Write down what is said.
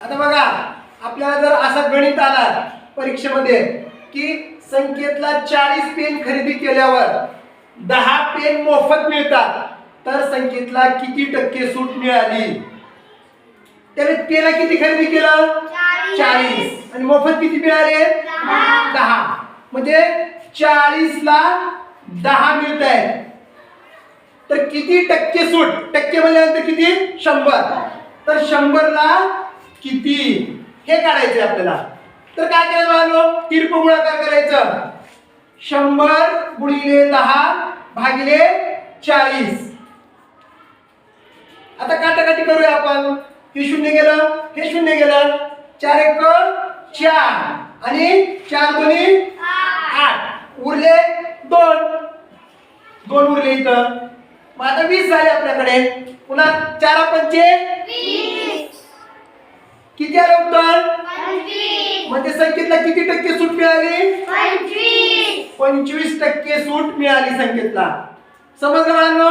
आता बघा आपल्याला जर असा गणित आला परीक्षेमध्ये की संख्येतला चाळीस पेन खरेदी केल्यावर दहा पेन मोफत मिळतात तर संख्येतला किती टक्के सूट मिळाली? त्याने पेला किती खरेदी केलं? चाळीस. आणि मोफत किती मिळाले? दहा. म्हणजे चाळीस ला दहा मिळत आहेत तर किती टक्के सूट? टक्के म्हणल्यानंतर किती? शंभर. तर शंभरला किती? हे काढायचे आपल्याला. तर काय करायचं बाळांनो? तिरप गुणाकार करायचं? शंभर गुणिले दहा भागिले चाळीस. आता काटाकाटी करूया आपण. हे शून्य गेलं हे शून्य गेलं. चार एक चार. आणि चार दोन्ही आठ. उरले दोन. दोन उरले इथं. मग आता वीस झाले आपल्याकडे. पुन्हा चार पंचे किती आलं उत्तर? म्हणजे संख्येतला किती टक्के सूट मिळाली? पंचवीस. टक्के सूट मिळाली संख्येतला समजलं बाळांनो?